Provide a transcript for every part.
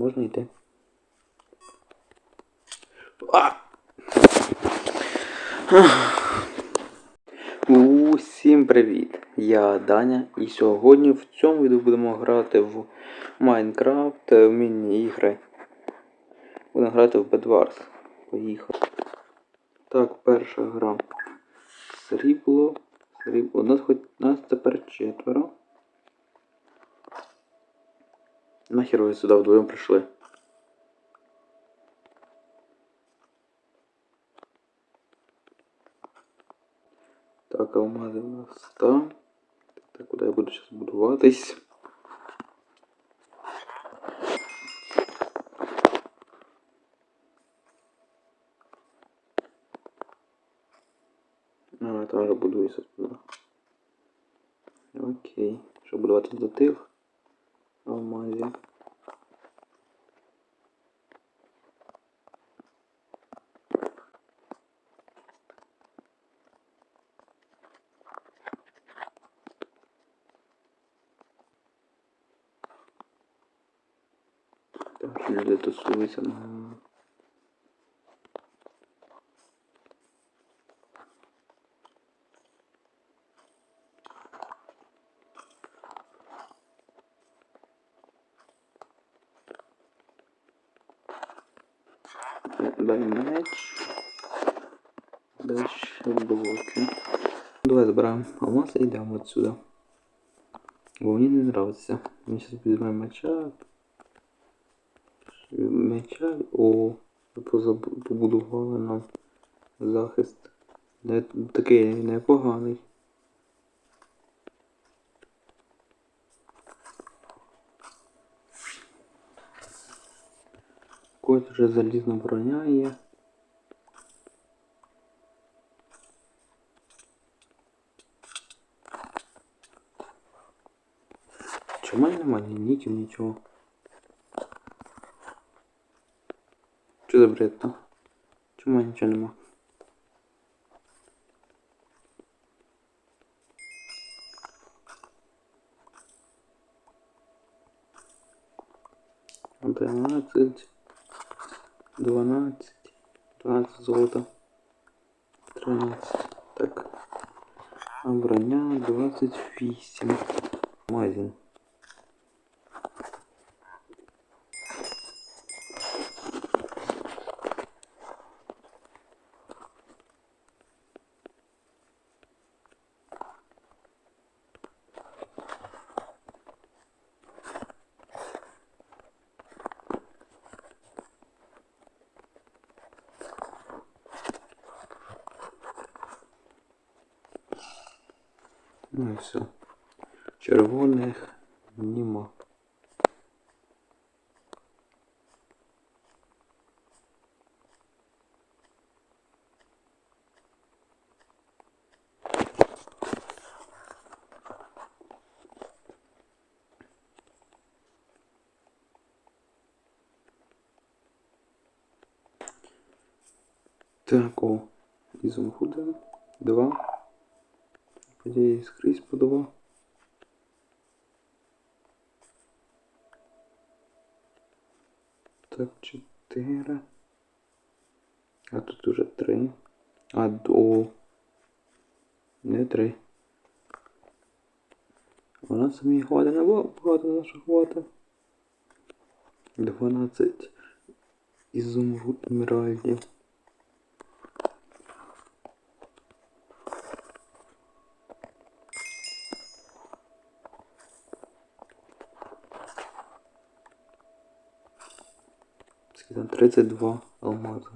Можна йти. А! Усім привіт! Я Даня, і сьогодні в цьому відео будемо грати в Майнкрафт в міні-ігри. Будемо грати в Bedwars. Поїхали. Так, перша гра. Срібло. Срібло. У нас хоч нас тепер четверо. Нахер ви сюди вдвоєм прийшли? Так, алмази у нас там. Так, так, куди я буду зараз будуватись? А, там вже будується туди. Окей. Що будувати до тих алмазів? Там ще тусуються на. Дай. Дай блоки. Давай забираємо алмаз і йдемо отсюда. Бо мені не нравиться. Ми зараз візьмемо меча. Меча. О, побудували нам захист. Не, такий непоганий. Когось вже залізна броня є. Чому немає ні ніків, нічого? Що за бред, то? Чому в мене нічого нема? Дванадцять, дванадцять, дванадцять золота, тринадцять. Так. А броня двадцять вісім. Магазин. Ну і все. Червоних нема. Так, о, ізумхуда. Два. Події скрізь по два. Так, чотири. А тут уже три. А до. Не три. Вона самі хватить не було, багато наших хватить. 12 ізумруд емеральдів. Там 32 алмази.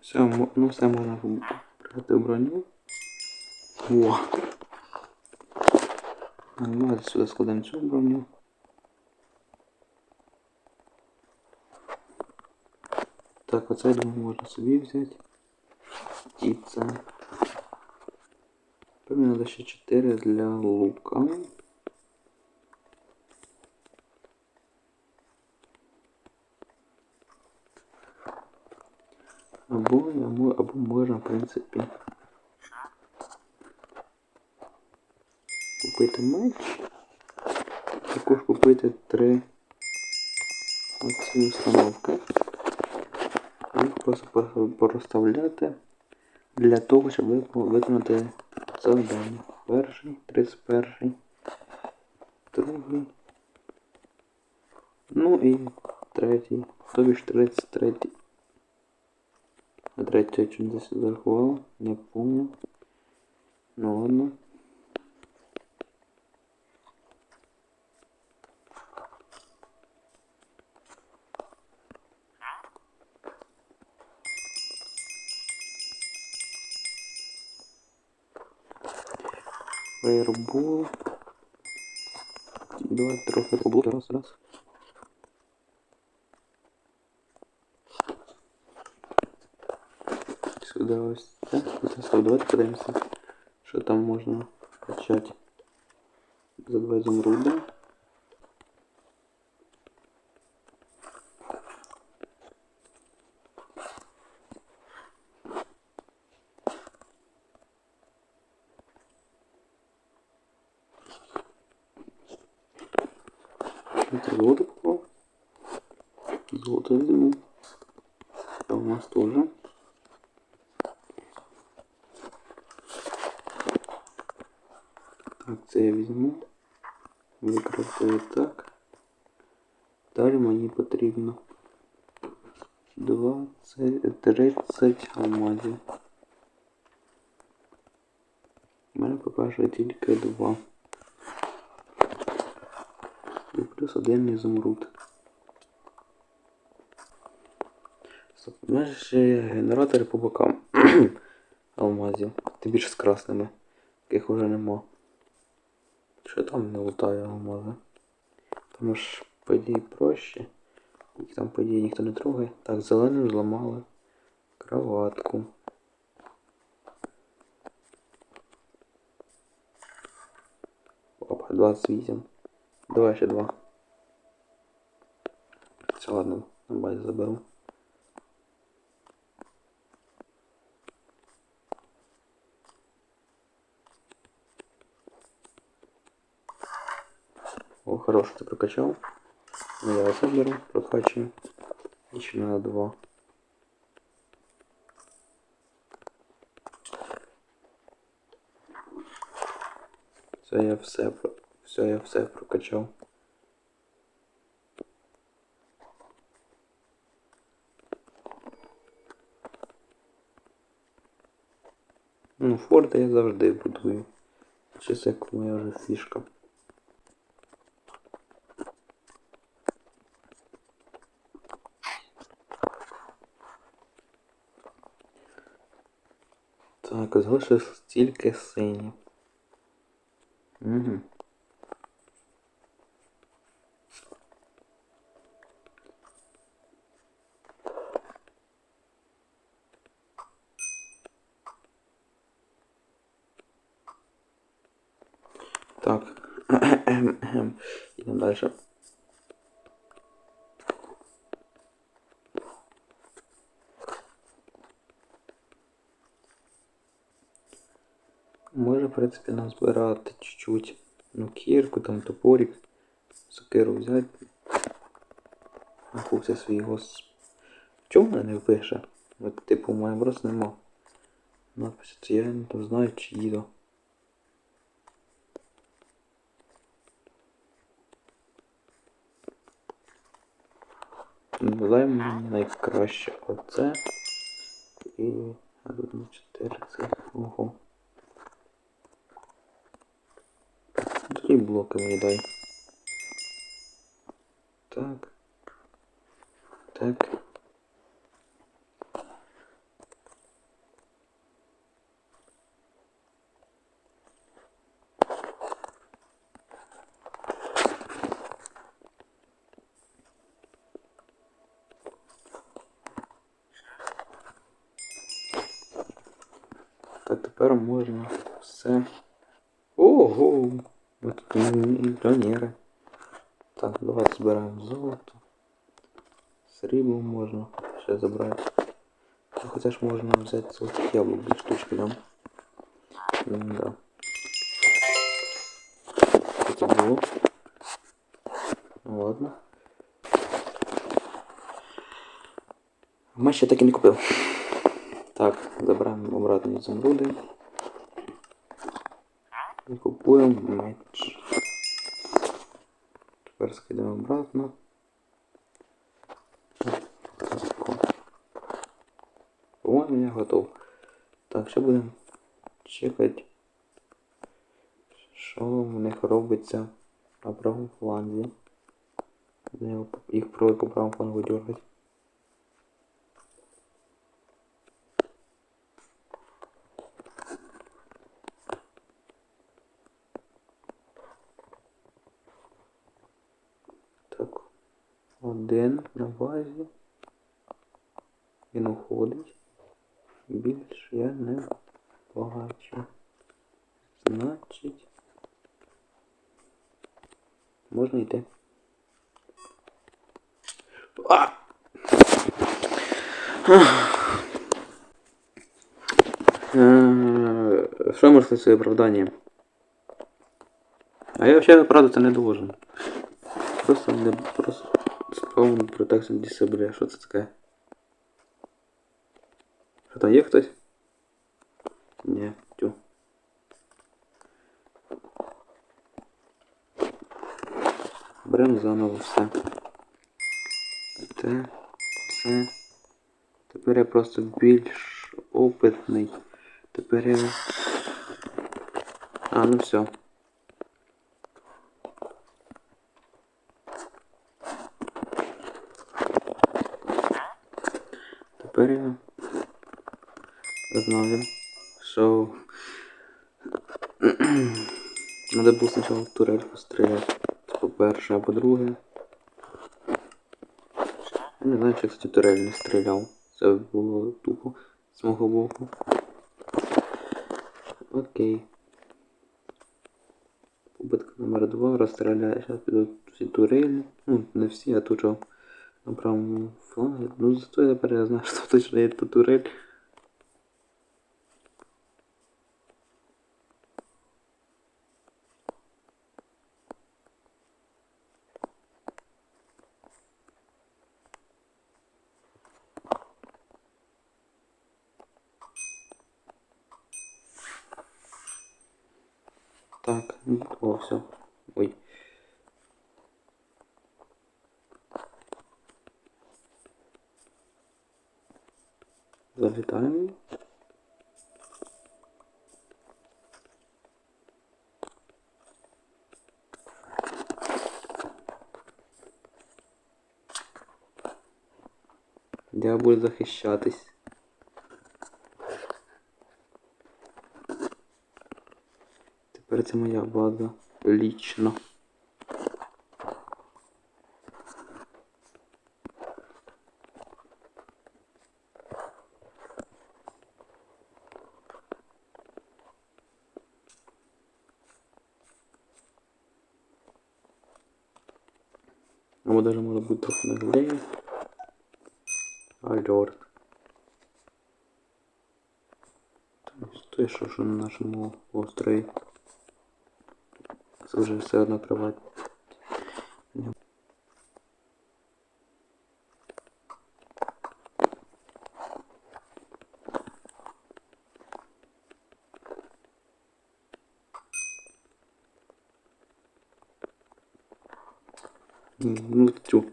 Все, ну все можна брати броню. О! Алмази сюди складемо цю броню. Так, оце я думаю можна собі взяти. І це. Мені треба ще 4 для лука. Або, або, або можна, в принципі, купити меч. Також купити три оці установки. Їх просто порозставляти для того, щоб виконати завдання. Перший, 31, другий. Ну і третій. Тобі ж 33. А третій я чуть десь зарахував, не помню. Ну ладно. Фаербол. І давай трохи облуки. Раз, раз. Сюди ось це. Поставив. Давайте подивимося, що там можна качати. За два изумруда. Это золото попал. Золото возьму. Алмаз тоже. Це я візьму. Використаю так. Далі мені потрібно 20, 30 алмазів. У мене покаже тільки два. І плюс один ізумруд. У мене ще генератори по бокам алмазів. Тим більше з красними, яких уже нема. Що там не лутає алмази? Там ж по ідеї проще. Їх там по ідеї ніхто не трогає. Так, зеленим зламали кроватку. Опа, 28. Давай ще два. Все, ладно, на базі заберу. Прокачал. Ну, я это беру, прокачиваю. Еще надо два. Все, я все, все, я все прокачав. Ну, форти я завжди будую. Щось як моя вже фішка. Так, залишилось тільки сині. Угу. Так. Ідемо далі. Може, в принципі, назбирати чуть-чуть. Ну, кірку, там топорик. Сокиру взяти. Нахувся свій гос. Чому мене не впише? От, типу, мене просто нема. Надписи, це я не там знаю, чи їду. Дай мені найкраще оце. І... А тут на 4 це. Ого. Три блоки мені дай. Так. Так. Так, тепер можна все. Ого! Ми тут мільйонери. Так, давайте збираємо золото. Срібло можна ще забрати. Хоча ж можна взяти золотих яблук дві штучки, да? М, Да. Це було? Ну ладно. Меч ще так і не купив. Так, забираємо обратно ізумруди. І купуємо меч. Тепер скидаємо обратно. По-моєму, я готов. Так, ще будемо чекати, що в них робиться на правому фланзі. Їх по правому флангу дергати. бачу. Значить. Можна йти. А! Е, Що можна сказати своє оправдання? А я взагалі оправдати не должен. Просто не просто spawn protection disable. Що це таке? Що там є хтось? Ні, тю. Беремо заново все. Те, це. Тепер я просто більш опитний. Тепер я. А, ну все. Тепер я знаю, що Надо було спочатку турель постріляти. По-перше, а по-друге. Я не знаю, чи кстати, турель не стріляв. Це було тупо з мого боку. Окей. Попитка номер два. Розстріляю. Зараз підуть всі турелі. Ну, не всі, а тут що на правому флангі. Ну, зато я тепер я знаю, що точно є тут турель. Так, ну, о, все. Ой. Залітаємо. Я буду захищатись. Тепер це моя база лічно. Даже може бути трохи наглее. Альорд. Той, що ж на нашому острові. Це вже все одно кровать. Ну, тю.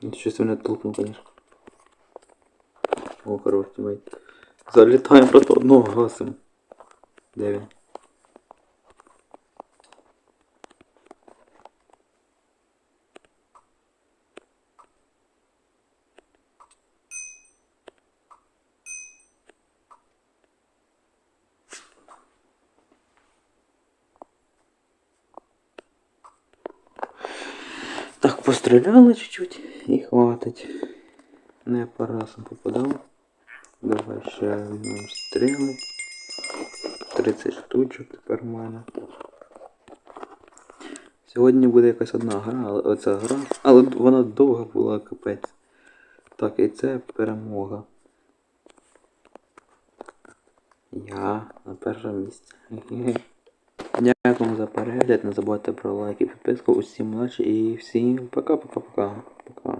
Сейчас меня толкнул, конечно. О, хороший тиммейт. Залітаємо просто одного гасим. Де він? Так, постріляли чуть-чуть і хватить. Не по разам попадав. Давай ще візьмемо стріли. 30 штучок тепер в мене. Сьогодні буде якась одна гра, але оця гра. Але вона довга була капець. Так, і це перемога. Я на першому місці. Дякуємо за перегляд. Не забувайте про лайк і підписку. Усім удачі і всім пока-пока-пока.